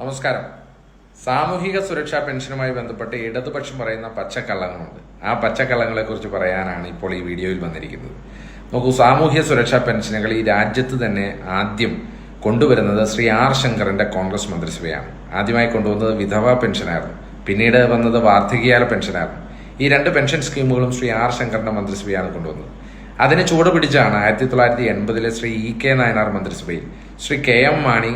നമസ്കാരം. സാമൂഹിക സുരക്ഷാ പെൻഷനുമായി ബന്ധപ്പെട്ട് ഇടതുപക്ഷം പറയുന്ന പച്ചക്കള്ളങ്ങളുണ്ട്. ആ പച്ചക്കള്ളങ്ങളെ കുറിച്ച് പറയാനാണ് ഇപ്പോൾ ഈ വീഡിയോയിൽ വന്നിരിക്കുന്നത്. നോക്കൂ സാമൂഹ്യ സുരക്ഷാ പെൻഷനുകൾ ഈ രാജ്യത്ത് തന്നെ ആദ്യം കൊണ്ടുവരുന്നത് ശ്രീ ആർ ശങ്കറിന്റെ കോൺഗ്രസ് മന്ത്രിസഭയാണ്. ആദ്യമായി കൊണ്ടുവന്നത് വിധവ പെൻഷനായിരുന്നു. പിന്നീട് വന്നത് വാർദ്ധക്യകാല പെൻഷനായിരുന്നു. ഈ രണ്ട് പെൻഷൻ സ്കീമുകളും ശ്രീ ആർ ശങ്കറിന്റെ മന്ത്രിസഭയാണ് കൊണ്ടുവന്നത്. അതിനെ ചൂടുപിടിച്ചാണ് ആയിരത്തി തൊള്ളായിരത്തി എൺപതിലെ ശ്രീ ഇ കെ നായനാർ മന്ത്രിസഭയിൽ ശ്രീ കെ എം മാണി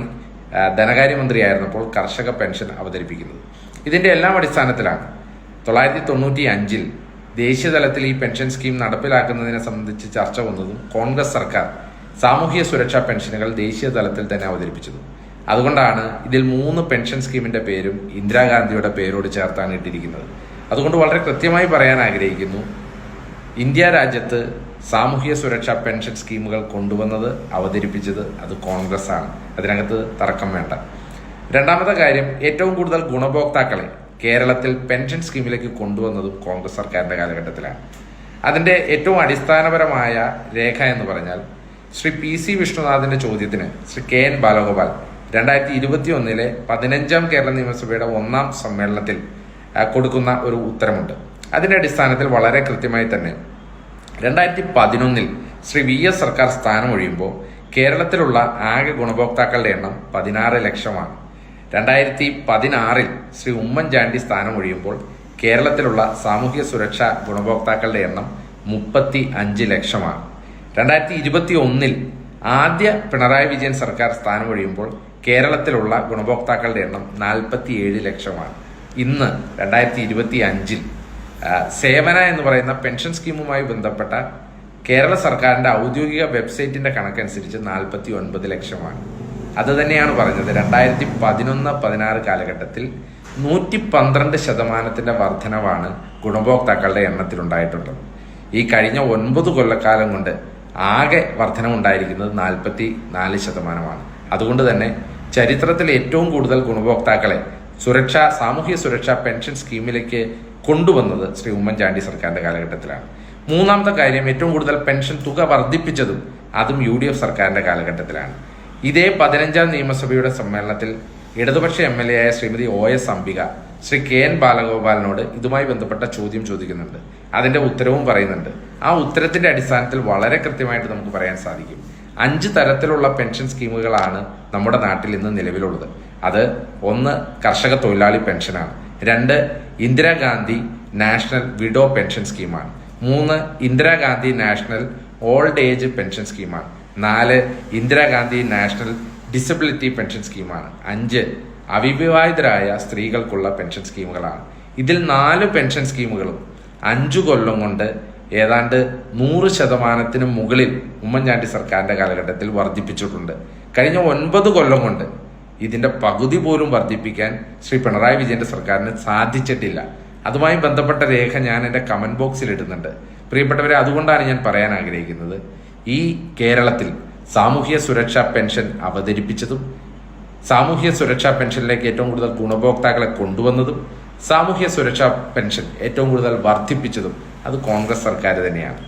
ധനകാര്യമന്ത്രിയായിരുന്നപ്പോൾ കർഷക പെൻഷൻ അവതരിപ്പിക്കുന്നത്. ഇതിന്റെ എല്ലാം അടിസ്ഥാനത്തിലാണ് തൊള്ളായിരത്തി തൊണ്ണൂറ്റി അഞ്ചിൽ ദേശീയ തലത്തിൽ ഈ പെൻഷൻ സ്കീം നടപ്പിലാക്കുന്നതിനെ സംബന്ധിച്ച് ചർച്ച വന്നതും കോൺഗ്രസ് സർക്കാർ സാമൂഹ്യ സുരക്ഷാ പെൻഷനുകൾ ദേശീയ തലത്തിൽ തന്നെ അവതരിപ്പിച്ചത്. അതുകൊണ്ടാണ് ഇതിൽ മൂന്ന് പെൻഷൻ സ്കീമിന്റെ പേരും ഇന്ദിരാഗാന്ധിയുടെ പേരോട് ചേർത്താണ് ഇട്ടിരിക്കുന്നത്. അതുകൊണ്ട് വളരെ കൃത്യമായി പറയാൻ ആഗ്രഹിക്കുന്നു ഇന്ത്യ രാജ്യത്ത് സാമൂഹ്യ സുരക്ഷാ പെൻഷൻ സ്കീമുകൾ കൊണ്ടുവന്നത് അവതരിപ്പിച്ചത് അത് കോൺഗ്രസ് ആണ് അതിനകത്ത് തർക്കം വേണ്ട. രണ്ടാമത്തെ കാര്യം ഏറ്റവും കൂടുതൽ ഗുണഭോക്താക്കളെ കേരളത്തിൽ പെൻഷൻ സ്കീമിലേക്ക് കൊണ്ടുവന്നതും കോൺഗ്രസ് സർക്കാരിന്റെ കാലഘട്ടത്തിലാണ്. അതിന്റെ ഏറ്റവും അടിസ്ഥാനപരമായ രേഖ എന്ന് പറഞ്ഞാൽ ശ്രീ പി സി വിഷ്ണുനാഥിന്റെ ചോദ്യത്തിന് ശ്രീ കെ എൻ ബാലഗോപാൽ രണ്ടായിരത്തി ഇരുപത്തി ഒന്നിലെ പതിനഞ്ചാം കേരള നിയമസഭയുടെ ഒന്നാം സമ്മേളനത്തിൽ കൊടുക്കുന്ന ഒരു ഉത്തരമുണ്ട്. അതിന്റെ അടിസ്ഥാനത്തിൽ വളരെ കൃത്യമായി തന്നെ രണ്ടായിരത്തി പതിനൊന്നിൽ ശ്രീ വി എസ് സർക്കാർ സ്ഥാനമൊഴിയുമ്പോൾ കേരളത്തിലുള്ള ആകെ ഗുണഭോക്താക്കളുടെ എണ്ണം പതിനാറ് ലക്ഷമാണ്. രണ്ടായിരത്തി പതിനാറിൽ ശ്രീ ഉമ്മൻചാണ്ടി സ്ഥാനമൊഴിയുമ്പോൾ കേരളത്തിലുള്ള സാമൂഹ്യ സുരക്ഷാ ഗുണഭോക്താക്കളുടെ എണ്ണം മുപ്പത്തി അഞ്ച് ലക്ഷമാണ്. രണ്ടായിരത്തി ഇരുപത്തി ഒന്നിൽ ആദ്യ പിണറായി വിജയൻ സർക്കാർ സ്ഥാനമൊഴിയുമ്പോൾ കേരളത്തിലുള്ള ഗുണഭോക്താക്കളുടെ എണ്ണം നാൽപ്പത്തി ഏഴ് ലക്ഷമാണ്. ഇന്ന് രണ്ടായിരത്തി ഇരുപത്തി അഞ്ചിൽ സേവന എന്ന് പറയുന്ന പെൻഷൻ സ്കീമുമായി ബന്ധപ്പെട്ട കേരള സർക്കാരിന്റെ ഔദ്യോഗിക വെബ്സൈറ്റിന്റെ കണക്കനുസരിച്ച് നാൽപ്പത്തി ഒൻപത് ലക്ഷമാണ്. അത് തന്നെയാണ് പറഞ്ഞത്. രണ്ടായിരത്തി പതിനൊന്ന് പതിനാറ് കാലഘട്ടത്തിൽ നൂറ്റി പന്ത്രണ്ട് ശതമാനത്തിന്റെ വർധനവാണ് ഗുണഭോക്താക്കളുടെ എണ്ണത്തിലുണ്ടായിട്ടുള്ളത്. ഈ കഴിഞ്ഞ ഒൻപത് കൊല്ലക്കാലം കൊണ്ട് ആകെ വർധനമുണ്ടായിരിക്കുന്നത് നാൽപ്പത്തി നാല് ശതമാനമാണ്. അതുകൊണ്ട് തന്നെ ചരിത്രത്തിൽ ഏറ്റവും കൂടുതൽ ഗുണഭോക്താക്കളെ സുരക്ഷാ സാമൂഹ്യ സുരക്ഷാ പെൻഷൻ സ്കീമിലേക്ക് കൊണ്ടുവന്നത് ശ്രീ ഉമ്മൻചാണ്ടി സർക്കാരിന്റെ കാലഘട്ടത്തിലാണ്. മൂന്നാമത്തെ കാര്യം ഏറ്റവും കൂടുതൽ പെൻഷൻ തുക വർദ്ധിപ്പിച്ചതും അതും യു ഡി എഫ് സർക്കാരിന്റെ കാലഘട്ടത്തിലാണ്. ഇതേ പതിനഞ്ചാം നിയമസഭയുടെ സമ്മേളനത്തിൽ ഇടതുപക്ഷ എം എൽ എ ആയ Shrimati O S Ambika Shri K N ബാലഗോപാലിനോട് ഇതുമായി ബന്ധപ്പെട്ട ചോദ്യം ചോദിക്കുന്നുണ്ട്. അതിന്റെ ഉത്തരവും പറയുന്നുണ്ട്. ആ ഉത്തരത്തിന്റെ അടിസ്ഥാനത്തിൽ വളരെ കൃത്യമായിട്ട് നമുക്ക് പറയാൻ സാധിക്കും. അഞ്ച് തരത്തിലുള്ള പെൻഷൻ സ്കീമുകളാണ് നമ്മുടെ നാട്ടിൽ ഇന്ന് നിലവിലുള്ളത്. അത് ഒന്ന് കർഷക തൊഴിലാളി പെൻഷനാണ്. രണ്ട് ഇന്ദിരാഗാന്ധി നാഷണൽ വിഡോ പെൻഷൻ സ്കീമാണ്. മൂന്ന് Indira Gandhi national old age pension സ്കീമാണ്. നാല് ഇന്ദിരാഗാന്ധി നാഷണൽ ഡിസബിലിറ്റി പെൻഷൻ സ്കീമാണ്. അഞ്ച് അവിവാഹിതരായ സ്ത്രീകൾക്കുള്ള പെൻഷൻ സ്കീമുകളാണ്. ഇതിൽ നാല് പെൻഷൻ സ്കീമുകളും അഞ്ചു കൊല്ലം കൊണ്ട് ഏതാണ്ട് നൂറ് ശതമാനത്തിന് മുകളിൽ ഉമ്മൻചാണ്ടി സർക്കാരിന്റെ കാലഘട്ടത്തിൽ വർദ്ധിപ്പിച്ചിട്ടുണ്ട്. കഴിഞ്ഞ ഒൻപത് കൊല്ലം കൊണ്ട് ഇതിന്റെ പകുതി പോലും വർദ്ധിപ്പിക്കാൻ ശ്രീ പിണറായി വിജയന്റെ സർക്കാരിന് സാധിച്ചിട്ടില്ല. അതുമായി ബന്ധപ്പെട്ട രേഖ ഞാൻ എന്റെ കമന്റ് ബോക്സിൽ ഇടുന്നുണ്ട്. പ്രിയപ്പെട്ടവരെ അതുകൊണ്ടാണ് ഞാൻ പറയാൻ ആഗ്രഹിക്കുന്നത്. ഈ കേരളത്തിൽ സാമൂഹ്യ സുരക്ഷാ പെൻഷൻ അവതരിപ്പിച്ചതും സാമൂഹ്യ സുരക്ഷാ പെൻഷനിലേക്ക് ഏറ്റവും കൂടുതൽ ഗുണഭോക്താക്കളെ കൊണ്ടുവന്നതും സാമൂഹ്യ സുരക്ഷാ പെൻഷൻ ഏറ്റവും കൂടുതൽ വർദ്ധിപ്പിച്ചതും അത് കോൺഗ്രസ് സർക്കാർ തന്നെയാണ്.